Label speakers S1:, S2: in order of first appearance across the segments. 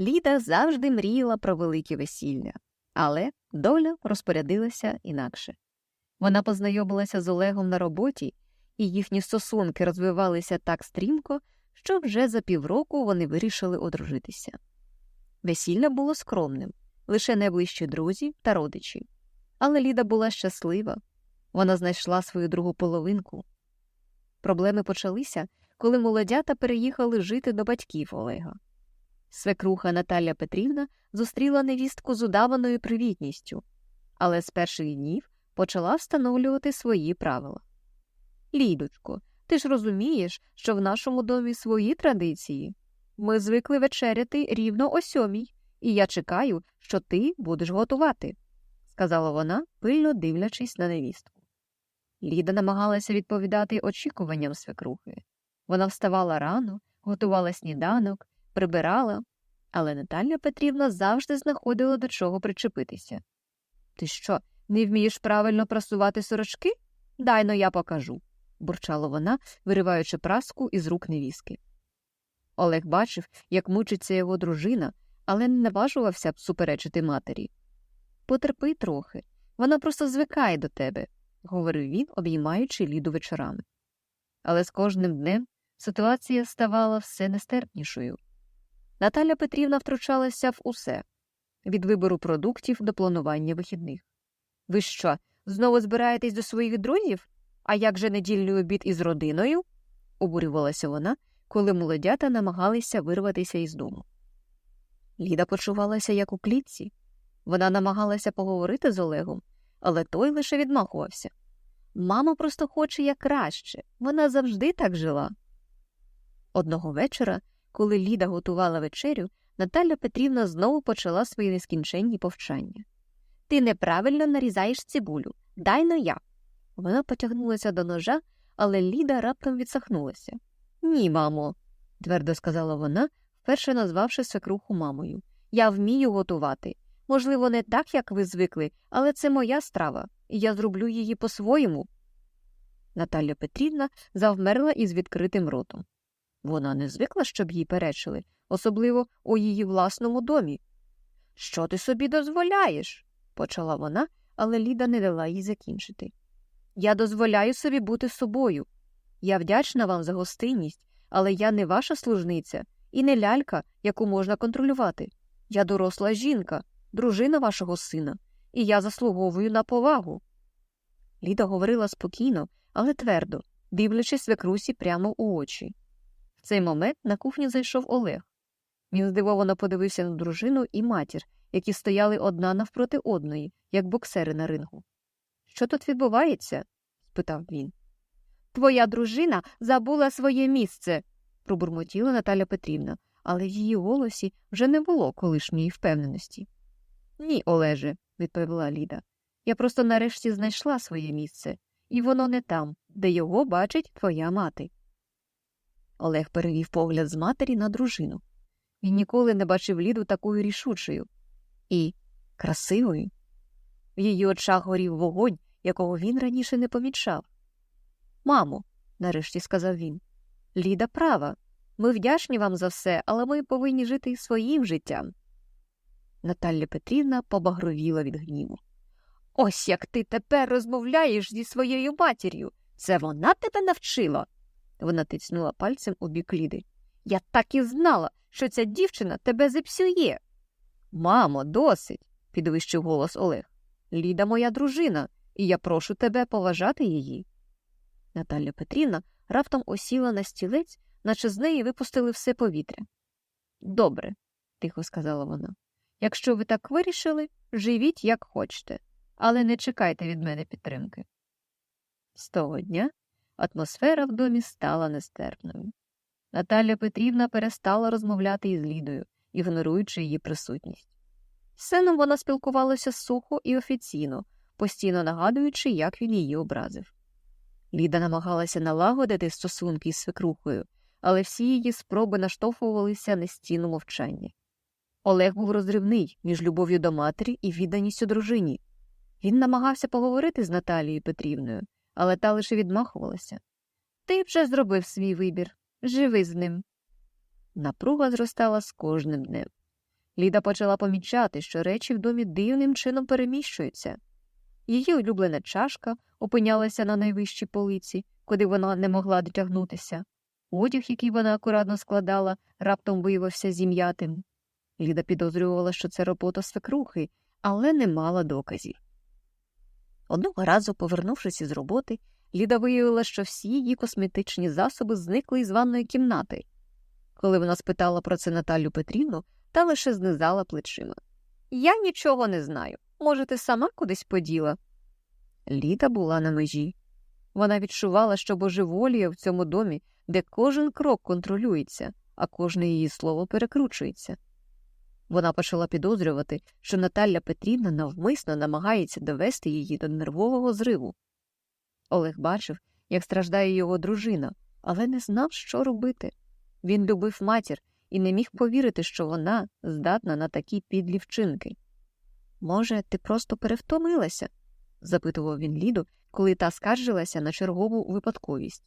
S1: Ліда завжди мріяла про велике весілля, але доля розпорядилася інакше. Вона познайомилася з Олегом на роботі, і їхні стосунки розвивалися так стрімко, що вже за півроку вони вирішили одружитися. Весілля було скромним, лише найближчі друзі та родичі. Але Ліда була щаслива вона знайшла свою другу половинку. Проблеми почалися, коли молодята переїхали жити до батьків Олега. Свекруха Наталя Петрівна зустріла невістку з удаваною привітністю, але з перших днів почала встановлювати свої правила. Лідочко, ти ж розумієш, що в нашому домі свої традиції. Ми звикли вечеряти рівно о сьомій, і я чекаю, що ти будеш готувати, сказала вона, пильно дивлячись на невістку. Ліда намагалася відповідати очікуванням свекрухи. Вона вставала рано, готувала сніданок, прибирала, але Наталя Петрівна завжди знаходила до чого причепитися. Ти що, не вмієш правильно прасувати сорочки? Дайно я покажу, бурчала вона, вириваючи праску із рук невіски. Олег бачив, як мучиться його дружина, але не наважувався б суперечити матері. Потерпи трохи, вона просто звикає до тебе, говорив він, обіймаючи ліду вечорами. Але з кожним днем ситуація ставала все нестерпнішою. Наталя Петрівна втручалася в усе від вибору продуктів до планування вихідних. Ви що, знову збираєтесь до своїх друзів? А як же недільний обід із родиною? обурювалася вона, коли молодята намагалися вирватися із дому. Ліда почувалася як у клітці. Вона намагалася поговорити з Олегом, але той лише відмахувався. Мама просто хоче як краще, вона завжди так жила. Одного вечора, коли Ліда готувала вечерю, Наталя Петрівна знову почала свої нескінченні повчання. Ти неправильно нарізаєш цибулю, дай но я. Вона потягнулася до ножа, але Ліда раптом відсахнулася. Ні, мамо, твердо сказала вона, вперше назвавши свекруху мамою. Я вмію готувати. Можливо, не так, як ви звикли, але це моя страва, і я зроблю її по-своєму. Наталя Петрівна завмерла із відкритим ротом. Вона не звикла, щоб їй перечили, особливо у її власному домі. Що ти собі дозволяєш? почала вона, але Ліда не дала їй закінчити. Я дозволяю собі бути собою. Я вдячна вам за гостинність, але я не ваша служниця і не лялька, яку можна контролювати. Я доросла жінка, дружина вашого сина, і я заслуговую на повагу. Ліда говорила спокійно, але твердо, дивлячись свекрусі прямо у очі. В цей момент на кухню зайшов Олег. Він здивовано подивився на дружину і матір, які стояли одна навпроти одної, як боксери на рингу. Що тут відбувається? спитав він. Твоя дружина забула своє місце, пробурмотіла Наталя Петрівна, але в її голосі вже не було колишньої впевненості. Ні, Олеже, відповіла Ліда. Я просто нарешті знайшла своє місце, і воно не там, де його бачить твоя мати. Олег перевів погляд з матері на дружину. Він ніколи не бачив Ліду такою рішучою і красивою. В її очах горів вогонь, якого він раніше не помічав. Мамо, нарешті сказав він, Ліда права. Ми вдячні вам за все, але ми повинні жити своїм життям. Наталя Петрівна побагровіла від гніву. Ось як ти тепер розмовляєш зі своєю матір'ю. Це вона тебе навчила. Вона тицнула пальцем у бік Ліди. Я так і знала, що ця дівчина тебе зіпсує. Мамо, досить, підвищив голос Олег. Ліда моя дружина, і я прошу тебе поважати її. Наталя Петрівна раптом осіла на стілець, наче з неї випустили все повітря. Добре, тихо сказала вона. Якщо ви так вирішили, живіть, як хочете, але не чекайте від мене підтримки. З того дня атмосфера в домі стала нестерпною. Наталя Петрівна перестала розмовляти із Лідою, ігноруючи її присутність. З сином вона спілкувалася сухо і офіційно, постійно нагадуючи, як він її образив. Ліда намагалася налагодити стосунки з свекрухою, але всі її спроби наштовхувалися на стіну мовчання. Олег був розривний між любов'ю до матері і відданістю дружині. Він намагався поговорити з Наталією Петрівною, але та лише відмахувалася. Ти вже зробив свій вибір. Живи з ним. Напруга зростала з кожним днем. Ліда почала помічати, що речі в домі дивним чином переміщуються. Її улюблена чашка опинялася на найвищій полиці, куди вона не могла дотягнутися. Одяг, який вона акуратно складала, раптом виявився зім'ятим. Ліда підозрювала, що це робота свекрухи, але не мала доказів. Одного разу, повернувшись із роботи, Ліда виявила, що всі її косметичні засоби зникли із ванної кімнати. Коли вона спитала про це Наталю Петрівну, та лише знизала плечима. Я нічого не знаю. Може, ти сама кудись поділа? Ліда була на межі. Вона відчувала, що божеволіє в цьому домі, де кожен крок контролюється, а кожне її слово перекручується. Вона почала підозрювати, що Наталя Петрівна навмисно намагається довести її до нервового зриву. Олег бачив, як страждає його дружина, але не знав, що робити. Він любив матір і не міг повірити, що вона здатна на такі підлі вчинки. Може, ти просто перевтомилася? запитував він Ліду, коли та скаржилася на чергову випадковість.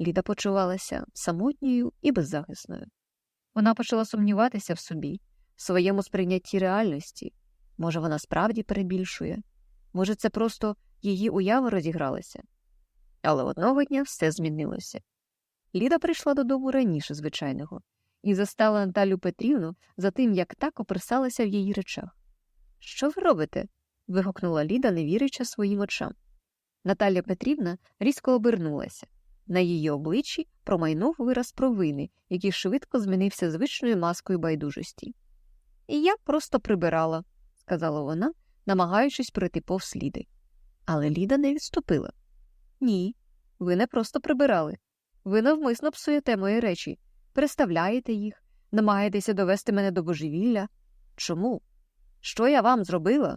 S1: Ліда почувалася самотньою і беззахисною. Вона почала сумніватися в собі, своєму сприйнятті реальності. Може, вона справді перебільшує, може, це просто її уява розігралася. Але одного дня все змінилося. Ліда прийшла додому раніше звичайного і застала Наталю Петрівну за тим, як так опирсалася в її речах. Що ви робите? вигукнула Ліда, не вірячи своїм очам. Наталя Петрівна різко обернулася. На її обличчі промайнув вираз провини, який швидко змінився звичною маскою байдужості. І я просто прибирала, сказала вона, намагаючись пройти повз Ліди. Але Ліда не відступила. Ні, ви не просто прибирали. Ви навмисно псуєте мої речі, переставляєте їх, намагаєтеся довести мене до божевілля. Чому? Що я вам зробила?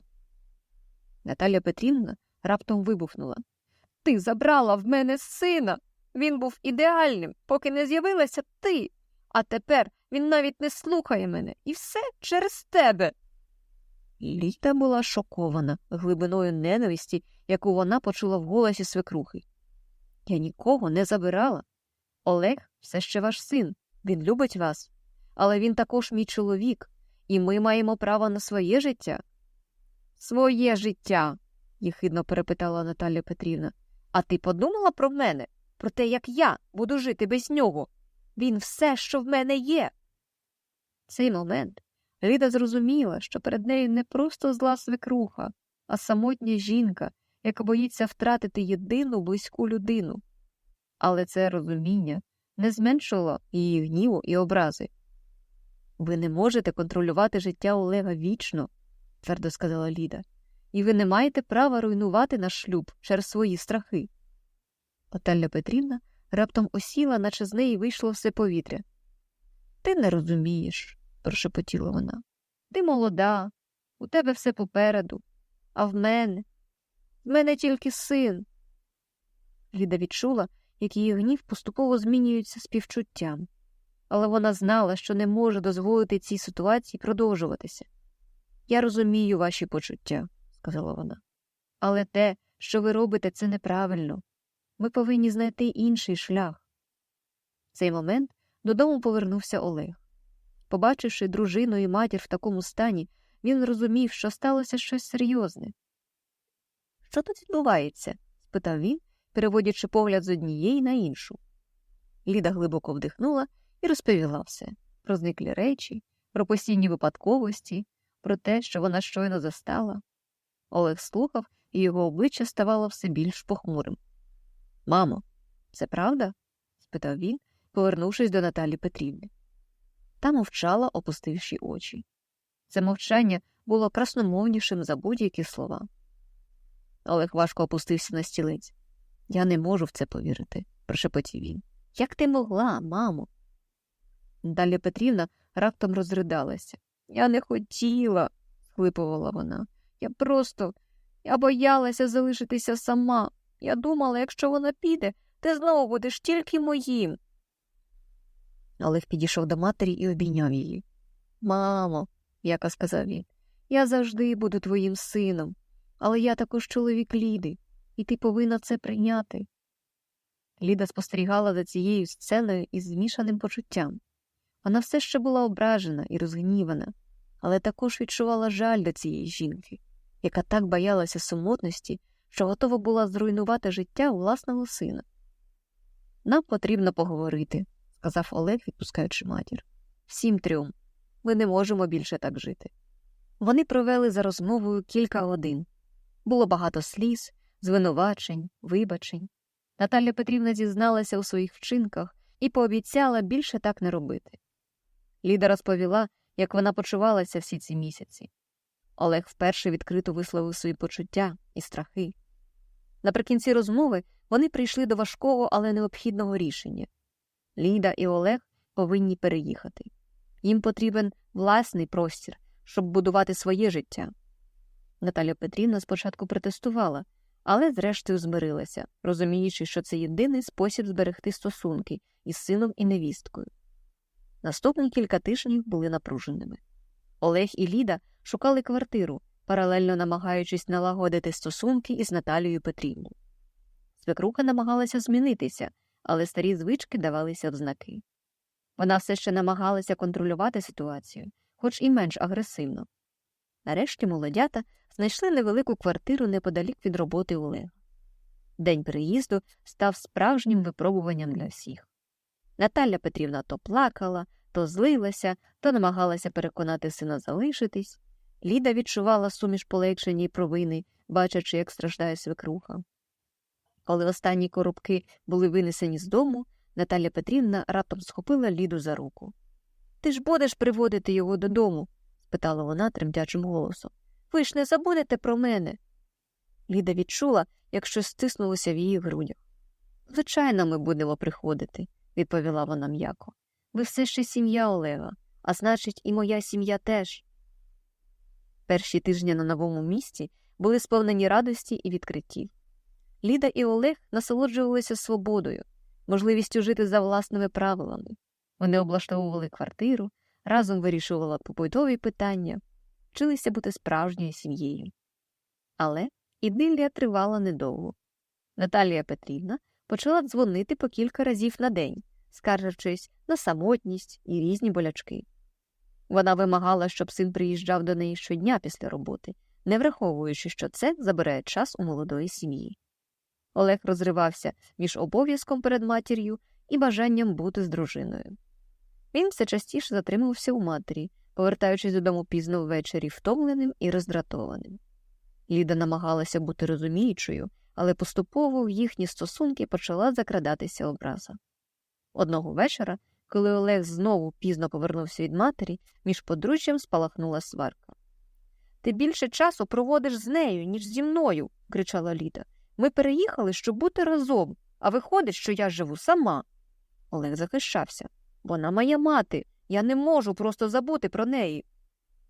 S1: Наталя Петрівна раптом вибухнула. Ти забрала в мене сина. Він був ідеальним, поки не з'явилася ти. А тепер він навіть не слухає мене, і все через тебе. Літа була шокована глибиною ненависті, яку вона почула в голосі свекрухи. Я нікого не забирала. Олег все ще ваш син, він любить вас, але він також мій чоловік, і ми маємо право на своє життя. Своє життя, їхидно перепитала Наталя Петрівна. А ти подумала про мене, про те, як я буду жити без нього? Він все, що в мене є. В цей момент Ліда зрозуміла, що перед нею не просто зла свекруха, а самотня жінка, яка боїться втратити єдину близьку людину. Але це розуміння не зменшило її гніву і образи. Ви не можете контролювати життя Олега вічно, твердо сказала Ліда, і ви не маєте права руйнувати наш шлюб через свої страхи. Отелля Петрівна раптом осіла, наче з неї вийшло все повітря. Ти не розумієш, прошепотіла вона. Ти молода, у тебе все попереду, а в мене, в мене тільки син. Ліда відчула, як її гнів поступово змінюється співчуттям, але вона знала, що не може дозволити цій ситуації продовжуватися. Я розумію ваші почуття, сказала вона, але те, що ви робите, це неправильно. Ми повинні знайти інший шлях. В цей момент додому повернувся Олег. Побачивши дружину і матір в такому стані, він розумів, що сталося щось серйозне. Що тут відбувається? спитав він, переводячи погляд з однієї на іншу. Ліда глибоко вдихнула і розповіла все про зниклі речі, про постійні випадковості, про те, що вона щойно застала. Олег слухав, і його обличчя ставало все більш похмурим. Мамо, це правда? спитав він, повернувшись до Наталі Петрівни. Та мовчала, опустивши очі. Це мовчання було красномовнішим за будь-які слова. Олег важко опустився на стілець. Я не можу в це повірити, прошепотів він. Як ти могла, мамо? Наталя Петрівна раптом розридалася. Я не хотіла, схлипувала вона. Я просто я боялася залишитися сама. Я думала, якщо вона піде, ти знову будеш тільки моїм. Олег підійшов до матері і обійняв її. Мамо, яка сказав він, я завжди буду твоїм сином, але я також чоловік Ліди, і ти повинна це прийняти. Ліда спостерігала за цією сценою із змішаним почуттям. Вона все ще була ображена і розгнівана, але також відчувала жаль до цієї жінки, яка так боялася самотності, що готова була зруйнувати життя власного сина. Нам потрібно поговорити, сказав Олег, відпускаючи матір. Всім трьом. Ми не можемо більше так жити. Вони провели за розмовою кілька годин. Було багато сліз, звинувачень, вибачень. Наталя Петрівна зізналася у своїх вчинках і пообіцяла більше так не робити. Ліда розповіла, як вона почувалася всі ці місяці. Олег вперше відкрито висловив свої почуття і страхи. Наприкінці розмови вони прийшли до важкого, але необхідного рішення Ліда і Олег повинні переїхати. Їм потрібен власний простір, щоб будувати своє життя. Наталя Петрівна спочатку протестувала, але зрештою змирилася, розуміючи, що це єдиний спосіб зберегти стосунки із сином і невісткою. Наступні кілька тижнів були напруженими. Олег і Ліда шукали квартиру, паралельно намагаючись налагодити стосунки із Наталією Петрівною. Свекруха намагалася змінитися, але старі звички давалися в знаки. Вона все ще намагалася контролювати ситуацію, хоч і менш агресивно. Нарешті молодята знайшли невелику квартиру неподалік від роботи Олега. День приїзду став справжнім випробуванням для всіх. Наталя Петрівна то плакала, то злилася, то намагалася переконати сина залишитись. Ліда відчувала суміш полегшення й провини, бачачи, як страждає свекруха. Коли останні коробки були винесені з дому, Наталя Петрівна раптом схопила Ліду за руку. Ти ж будеш приводити його додому? спитала вона тремтячим голосом. Ви ж не забудете про мене. Ліда відчула, як щось стиснулося в її грудях. Звичайно, ми будемо приходити, відповіла вона м'яко. Ви все ще сім'я Олега, а значить, і моя сім'я теж. Перші тижні на новому місці були сповнені радості і відкриттів. Ліда і Олег насолоджувалися свободою, можливістю жити за власними правилами. Вони облаштовували квартиру, разом вирішували побутові питання, вчилися бути справжньою сім'єю. Але ідилія тривала недовго. Наталія Петрівна почала дзвонити по кілька разів на день, скаржачись на самотність і різні болячки. Вона вимагала, щоб син приїжджав до неї щодня після роботи, не враховуючи, що це забирає час у молодої сім'ї. Олег розривався між обов'язком перед матір'ю і бажанням бути з дружиною. Він все частіше затримувався у матері, повертаючись додому пізно ввечері втомленим і роздратованим. Ліда намагалася бути розуміючою, але поступово в їхні стосунки почала закрадатися образа. Одного вечора, коли Олег знову пізно повернувся від матері, між подружжям спалахнула сварка. Ти більше часу проводиш з нею, ніж зі мною, кричала Ліда. Ми переїхали, щоб бути разом, а виходить, що я живу сама. Олег захищався. Вона моя мати. Я не можу просто забути про неї.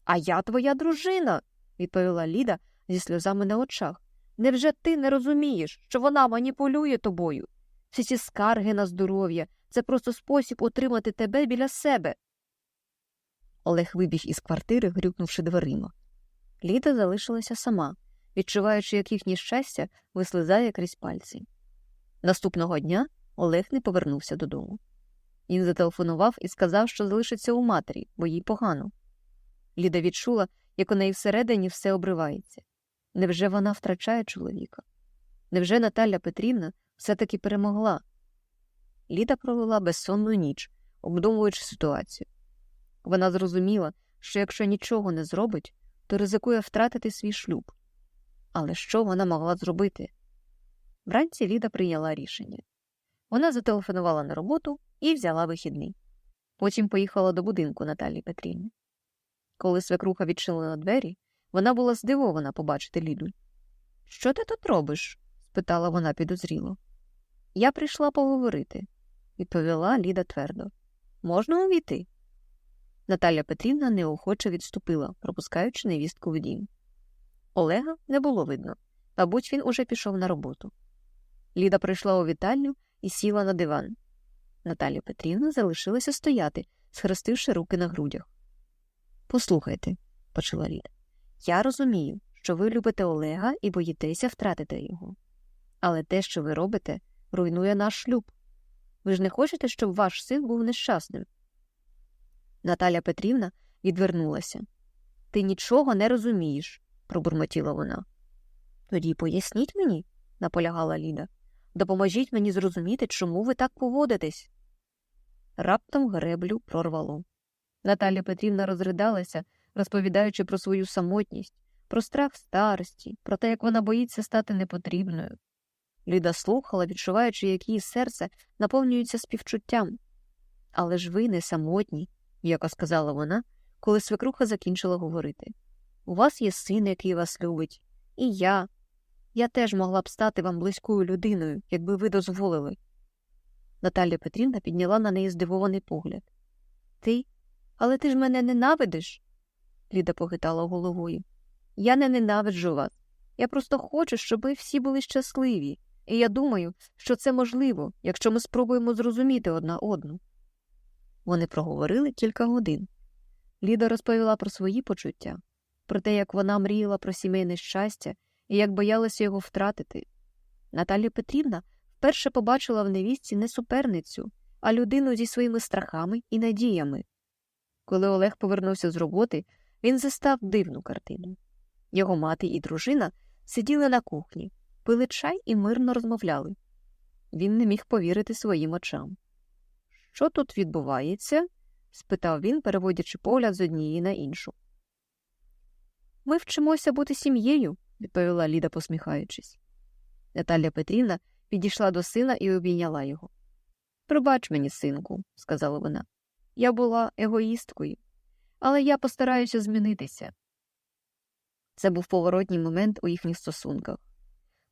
S1: А я твоя дружина, відповіла Ліда зі сльозами на очах. Невже ти не розумієш, що вона маніпулює тобою? Всі ці скарги на здоров'я це просто спосіб утримати тебе біля себе. Олег вибіг із квартири, грюкнувши дверима. Ліда залишилася сама, відчуваючи, як їхнє щастя вислизає крізь пальці. Наступного дня Олег не повернувся додому. Він зателефонував і сказав, що залишиться у матері, бо їй погано. Ліда відчула, як у неї всередині все обривається. Невже вона втрачає чоловіка? Невже Наталя Петрівна все таки перемогла? Ліда провела безсонну ніч, обдумуючи ситуацію. Вона зрозуміла, що якщо нічого не зробить, то ризикує втратити свій шлюб. Але що вона могла зробити? Вранці Ліда прийняла рішення. Вона зателефонувала на роботу і взяла вихідний. Потім поїхала до будинку Наталії Петрівни. Коли свекруха відчинила двері, вона була здивована побачити Ліду. Що ти тут робиш? спитала вона підозріло. Я прийшла поговорити, відповіла Ліда твердо. Можна увійти? Наталя Петрівна неохоче відступила, пропускаючи невістку в дім. Олега не було видно, мабуть, він уже пішов на роботу. Ліда прийшла у вітальню і сіла на диван. Наталя Петрівна залишилася стояти, схрестивши руки на грудях. Послухайте, почала Ліда, я розумію, що ви любите Олега і боїтеся втратити його. Але те, що ви робите, руйнує наш шлюб. Ви ж не хочете, щоб ваш син був нещасним. Наталя Петрівна відвернулася. Ти нічого не розумієш, пробурмотіла вона. Тоді поясніть мені, наполягала Ліда. Допоможіть мені зрозуміти, чому ви так поводитесь. Раптом греблю прорвало. Наталя Петрівна розридалася, розповідаючи про свою самотність, про страх старості, про те, як вона боїться стати непотрібною. Ліда слухала, відчуваючи, як її серце наповнюється співчуттям. Але ж ви не самотні, яко сказала вона, коли свекруха закінчила говорити. У вас є син, який вас любить, і я. Я теж могла б стати вам близькою людиною, якби ви дозволили. Наталя Петрівна підняла на неї здивований погляд. Ти? Але ти ж мене ненавидиш? Ліда похитала головою. Я не ненавиджу вас. Я просто хочу, щоб ви всі були щасливі, і я думаю, що це можливо, якщо ми спробуємо зрозуміти одна одну. Вони проговорили кілька годин. Ліда розповіла про свої почуття, про те, як вона мріяла про сімейне щастя і як боялася його втратити. Наталія Петрівна вперше побачила в невістці не суперницю, а людину зі своїми страхами і надіями. Коли Олег повернувся з роботи, він застав дивну картину. Його мати і дружина сиділи на кухні, пили чай і мирно розмовляли. Він не міг повірити своїм очам. Що тут відбувається? спитав він, переводячи погляд з однієї на іншу. Ми вчимося бути сім'єю, відповіла Ліда, посміхаючись. Наталя Петрівна підійшла до сина і обійняла його. Пробач мені, синку, сказала вона. Я була егоїсткою, але я постараюся змінитися. Це був поворотній момент у їхніх стосунках.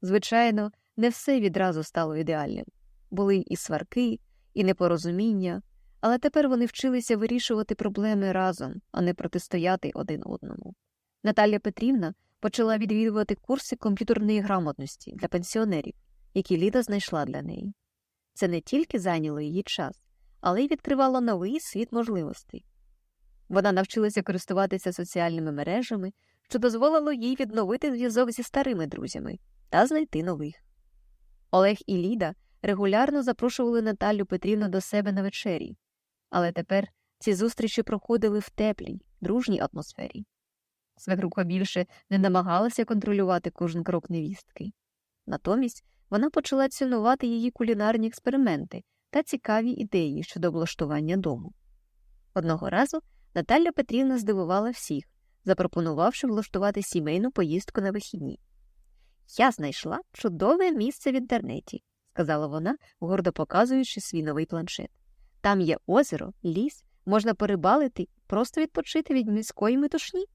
S1: Звичайно, не все відразу стало ідеальним. Були і сварки, і непорозуміння, але тепер вони вчилися вирішувати проблеми разом, а не протистояти один одному. Наталія Петрівна почала відвідувати курси комп'ютерної грамотності для пенсіонерів, які Ліда знайшла для неї. Це не тільки зайняло її час, але й відкривало новий світ можливостей. Вона навчилася користуватися соціальними мережами, що дозволило їй відновити зв'язок зі старими друзями та знайти нових. Олег і Ліда регулярно запрошували Наталю Петрівну до себе на вечері, але тепер ці зустрічі проходили в теплій, дружній атмосфері. Свекруха більше не намагалася контролювати кожен крок невістки. Натомість вона почала цінувати її кулінарні експерименти та цікаві ідеї щодо облаштування дому. Одного разу Наталя Петрівна здивувала всіх, запропонувавши влаштувати сімейну поїздку на вихідні. Я знайшла чудове місце в інтернеті, сказала вона, гордо показуючи свій новий планшет. Там є озеро, ліс, можна порибалити, просто відпочити від міської метушні.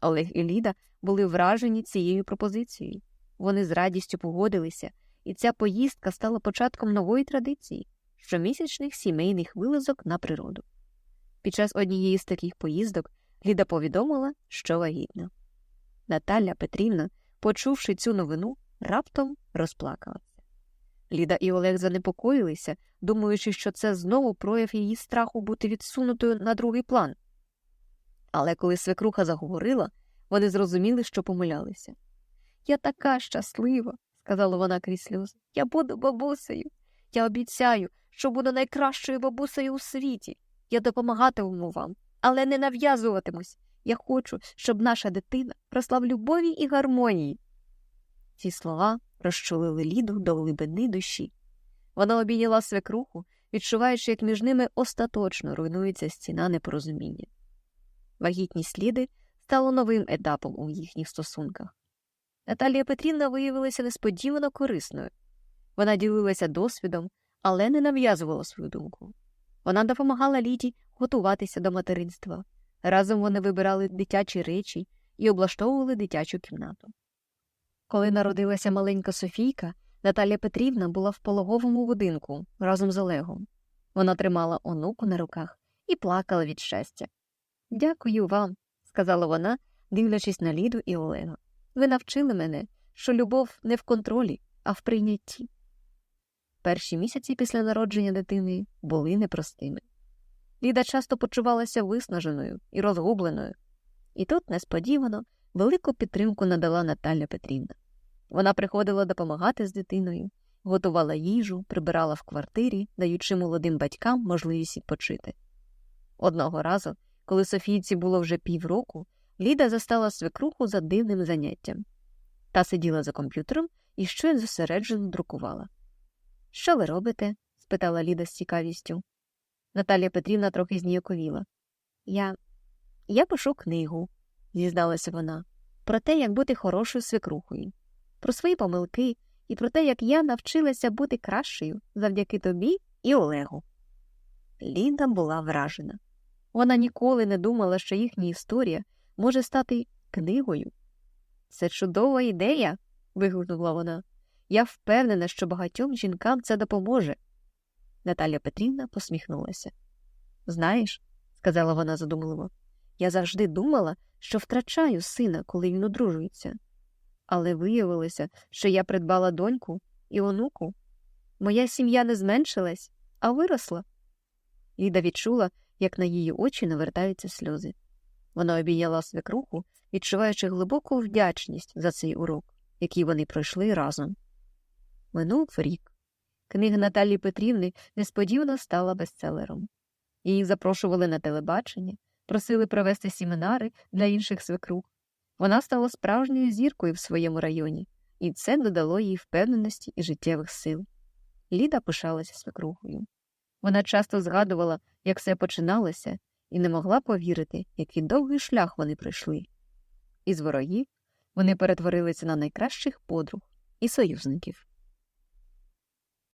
S1: Олег і Ліда були вражені цією пропозицією. Вони з радістю погодилися, і ця поїздка стала початком нової традиції щомісячних сімейних вилазок на природу. Під час однієї з таких поїздок Ліда повідомила, що вагітна. Наталя Петрівна, почувши цю новину, раптом розплакалася. Ліда і Олег занепокоїлися, думаючи, що це знову прояв її страху бути відсунутою на другий план. Але коли свекруха заговорила, вони зрозуміли, що помилялися. Я така щаслива, сказала вона крізь сльози. Я буду бабусею. Я обіцяю, що буду найкращою бабусею у світі. Я допомагатиму вам, але не нав'язуватимусь. Я хочу, щоб наша дитина росла в любові і гармонії. Ці слова розчулили Ліду до глибини душі. Вона обійняла свекруху, відчуваючи, як між ними остаточно руйнується стіна непорозуміння. Вагітність Ліди стало новим етапом у їхніх стосунках. Наталія Петрівна виявилася несподівано корисною. Вона ділилася досвідом, але не нав'язувала свою думку. Вона допомагала Ліді готуватися до материнства. Разом вони вибирали дитячі речі і облаштовували дитячу кімнату. Коли народилася маленька Софійка, Наталія Петрівна була в пологовому будинку разом з Олегом. Вона тримала онуку на руках і плакала від щастя. Дякую вам, сказала вона, дивлячись на Ліду і Олега. Ви навчили мене, що любов не в контролі, а в прийнятті. Перші місяці після народження дитини були непростими. Ліда часто почувалася виснаженою і розгубленою, і тут несподівано велику підтримку надала Наталя Петрівна. Вона приходила допомагати з дитиною, готувала їжу, прибирала в квартирі, даючи молодим батькам можливість відпочити. Одного разу, коли Софійці було вже півроку, Ліда застала свекруху за дивним заняттям. Та сиділа за комп'ютером і щось зосереджено друкувала. Що ви робите? спитала Ліда з цікавістю. Наталія Петрівна трохи зніяковіла. Я я пишу книгу, зізналася вона, про те, як бути хорошою свекрухою, про свої помилки і про те, як я навчилася бути кращою завдяки тобі і Олегу. Ліда була вражена. Вона ніколи не думала, що їхня історія може стати книгою. Це чудова ідея. вигукнула вона. Я впевнена, що багатьом жінкам це допоможе. Наталя Петрівна посміхнулася. Знаєш, сказала вона задумливо, я завжди думала, що втрачаю сина, коли він одружується. Але виявилося, що я придбала доньку і онуку. Моя сім'я не зменшилась, а виросла. Ліда відчула, як на її очі навертаються сльози. Вона обійняла свекруху, відчуваючи глибоку вдячність за цей урок, який вони пройшли разом. Минув рік. Книга Наталії Петрівни несподівано стала бестселером. Її запрошували на телебачення, просили провести семінари для інших свекрух. Вона стала справжньою зіркою в своєму районі, і це додало їй впевненості і життєвих сил. Ліда пишалася свекрухою. Вона часто згадувала, як все починалося, і не могла повірити, який довгий шлях вони пройшли. Із ворогів вони перетворилися на найкращих подруг і союзників.